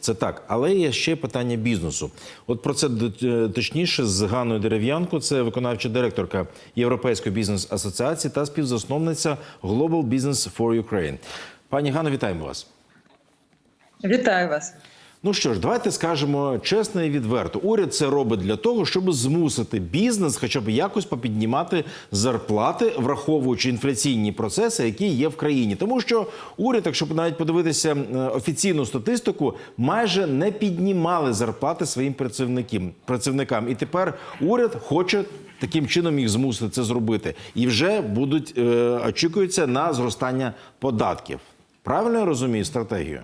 Це так, але є ще питання бізнесу. От про це точніше з Ганною Дерев'янко, це виконавча директорка Європейської бізнес асоціації та співзасновниця Global Business for Ukraine. Пані Гано, вітаємо вас. Вітаю вас. Ну що ж, давайте скажемо чесно і відверто. Уряд це робить для того, щоб змусити бізнес, хоча б якось попіднімати зарплати, враховуючи інфляційні процеси, які є в країні. Тому що уряд, якщо навіть подивитися е, офіційну статистику, майже не піднімали зарплати своїм працівникам. працівникам. І тепер уряд хоче. Таким чином їх змусити це зробити, і вже будуть е, очікуються на зростання податків. Правильно я розумію стратегію?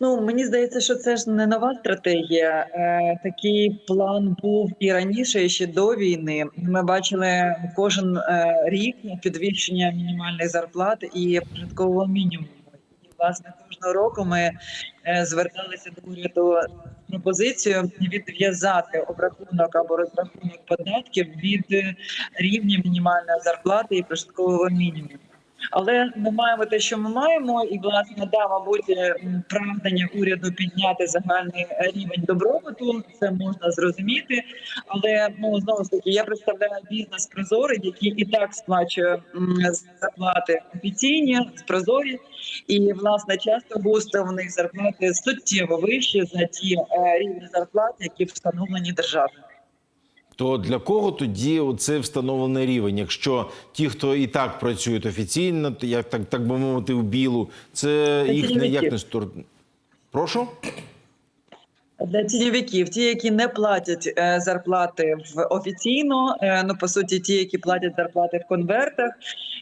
Ну мені здається, що це ж не нова стратегія. Е, такий план був і раніше, і ще до війни. Ми бачили кожен е, рік підвищення мінімальних зарплат і прожиткового мінімуму. І власне кожного року ми е, зверталися до уряду з пропозицією відв'язати обрахунок або розрахунок податків від е, рівня мінімальної зарплати і прожиткового мінімуму. Але ми маємо те, що ми маємо, і власне да, мабуть, е, прагнення уряду підняти загальний рівень добробуту. Це можна зрозуміти. Але ну знову ж таки, я представляю бізнес прозорий, який і так сплачує зарплати офіційні, прозорі, і власне часто густо в них зарплати суттєво вищі за ті е, рівні зарплат, які встановлені державою. То для кого тоді це встановлений рівень? Якщо ті, хто і так працюють офіційно, то як так, так би мовити, в білу, це Це їх не як не стор... Прошу? Для тіньовиків, ті, які не платять е, зарплати в офіційно, е, ну по суті, ті, які платять зарплати в конвертах,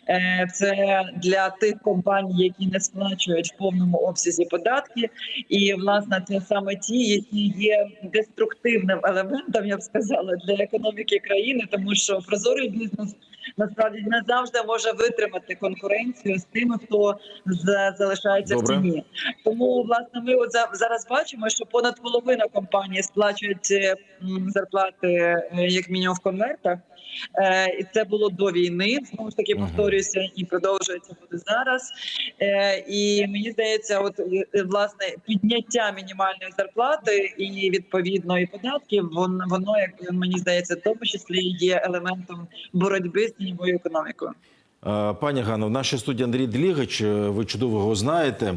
е, це для тих компаній, які не сплачують в повному обсязі податки, і власне це саме ті, які є деструктивним елементом, я б сказала, для економіки країни, тому що прозорий бізнес насправді не завжди може витримати конкуренцію з тими, хто залишається Добре. в тіні. Тому власне ми от зараз бачимо, що понад половина компаній сплачують е, зарплати е, як мінімум в конвертах. Е, І це було до війни. Знову ж таки Мгм. повторюється і продовжується буде зараз. І мені здається, от власне підняття мінімальної зарплати і відповідно і податків, воно воно як мені здається, в тому числі є елементом боротьби з тіньовою економікою. Е, Пані Ганно, в нашій студії Андрій Длігач, е, ви чудово його знаєте.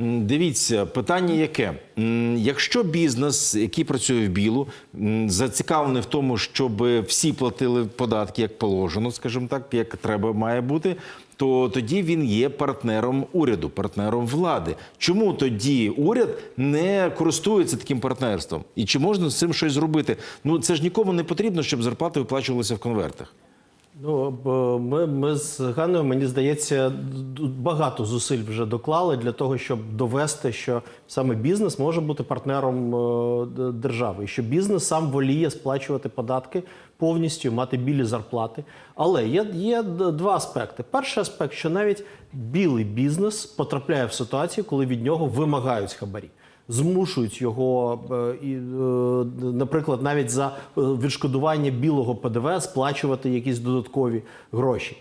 Дивіться, питання яке? Якщо бізнес, який працює в білу, зацікавлений в тому, щоб всі платили податки як положено, скажімо так, як треба має бути, то тоді він є партнером уряду, партнером влади. Чому тоді уряд не користується таким партнерством? І чи можна з цим щось зробити? Ну це ж нікому не потрібно, щоб зарплати виплачувалися в конвертах. Ну, ми, ми з Ганною, мені здається, багато зусиль вже доклали для того, щоб довести, що саме бізнес може бути партнером е, держави, і що бізнес сам воліє сплачувати податки повністю, мати білі зарплати. Але є, є два аспекти. Перший аспект, що навіть білий бізнес потрапляє в ситуацію, коли від нього вимагають хабарі змушують його, е, і, е, наприклад, навіть за е, відшкодування білого ПДВ сплачувати якісь додаткові гроші.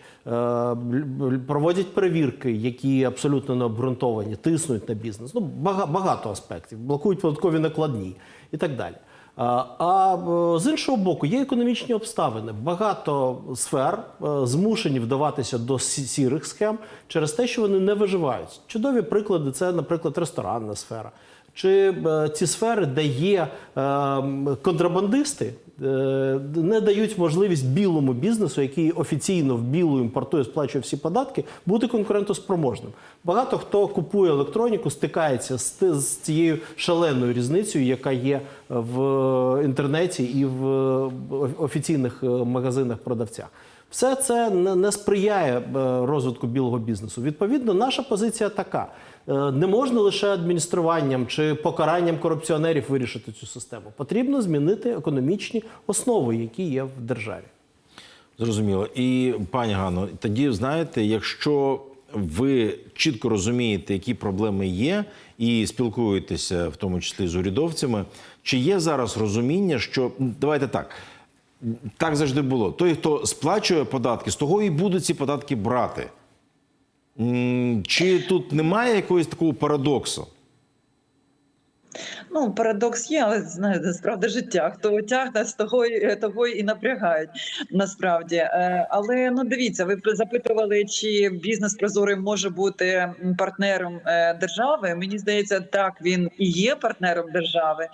Проводять перевірки, які абсолютно не обґрунтовані, тиснуть на бізнес. Ну, багато аспектів, блокують податкові накладні і так далі. А з іншого боку, є економічні обставини. Багато сфер змушені вдаватися до сі- сірих схем через те, що вони не виживають. Чудові приклади це, наприклад, ресторанна сфера. Чи е, ці сфери, де є е, контрабандисти, е, не дають можливість білому бізнесу, який офіційно в білу імпортує, сплачує всі податки, бути конкурентоспроможним. Багато хто купує електроніку, стикається з, з цією шаленою різницею, яка є в інтернеті і в офіційних магазинах продавцях. Все це не сприяє е, розвитку білого бізнесу. Відповідно, наша позиція така: Е, не можна лише адмініструванням чи покаранням корупціонерів вирішити цю систему. Потрібно змінити економічні основи, які є в державі. Зрозуміло. І пані Ганно, тоді знаєте, якщо ви чітко розумієте, які проблеми є, і спілкуєтеся, в тому числі з урядовцями, чи є зараз розуміння, що давайте так. Так завжди було. Той, хто сплачує податки, з того і будуть ці податки брати. Чи тут немає якогось такого парадоксу? Ну, парадокс є, але знаєте, справді життя. Хто тягне, з того, того і напрягають насправді. Е, Але ну дивіться, ви запитували, чи бізнес прозорий може бути партнером е, держави. Мені здається, так він і є партнером держави.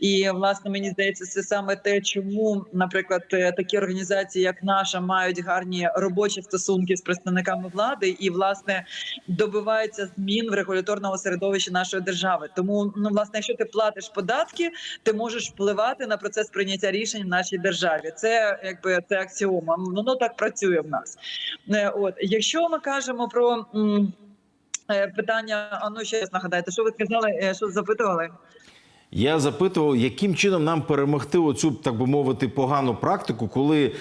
І власне мені здається, це саме те, чому, наприклад, е, такі організації, як наша, мають гарні робочі стосунки з представниками влади, і власне добиваються змін в регуляторному середовищі нашої держави. Тому ну власне, якщо ти платиш податки, ти можеш впливати на процес прийняття рішень в нашій державі. Це якби це аксіома. Воно так працює в нас. Е, От якщо ми кажемо про. е, Питання, а ну ще раз нагадайте, що ви сказали, е, що запитували? Я запитував, яким чином нам перемогти оцю, так би мовити, погану практику, коли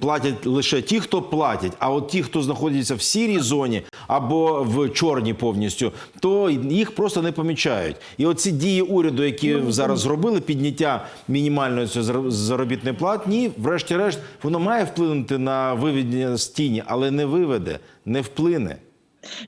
платять лише ті, хто платять, а от ті, хто знаходяться в сірій зоні або в чорній повністю, то їх просто не помічають. І оці дії уряду, які зараз зробили, підняття мінімальної заробітної платні, врешті-решт, воно має вплинути на виведення з тіні, але не виведе, не вплине.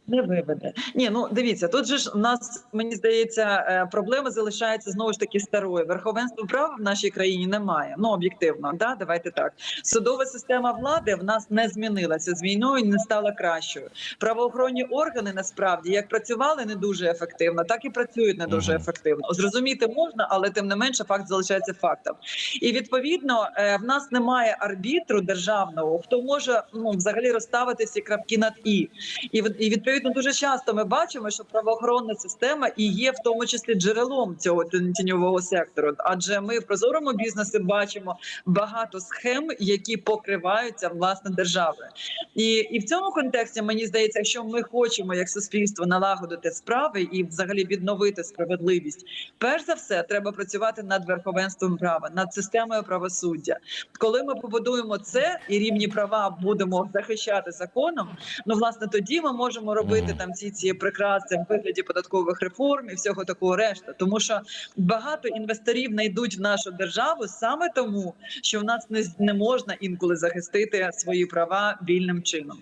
Не виведе. Ні, ну дивіться, тут же ж у нас мені здається, е, проблема залишається знову ж таки старою. Верховенства права в нашій країні немає. Ну об'єктивно, да, давайте так. Судова система влади в нас не змінилася з війною, не стала кращою. Правоохоронні органи насправді як працювали не дуже ефективно, так і працюють не дуже ефективно. Зрозуміти можна, але тим не менше факт залишається фактом. І відповідно е, в нас немає арбітру державного, хто може ну взагалі розставити всі крапки над і. І і відповідно дуже часто ми бачимо, що правоохоронна система і є в тому числі джерелом цього тіньового сектору. Адже ми в прозорому бізнесі бачимо багато схем, які покриваються власне державою. І, і в цьому контексті мені здається, якщо ми хочемо як суспільство налагодити справи і взагалі відновити справедливість, перш за все треба працювати над верховенством права, над системою правосуддя. Коли ми побудуємо це і рівні права будемо захищати законом, ну власне тоді ми можемо робити там ці ці прикраси в вигляді податкових реформ і всього такого решта. Тому що багато інвесторів не йдуть в нашу державу саме тому, що в нас не, не можна інколи захистити свої права вільним чином.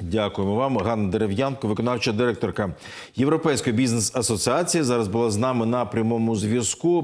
Дякуємо вам, Ганна Дерев'янко, виконавча директорка Європейської бізнес асоціації. Зараз була з нами на прямому зв'язку.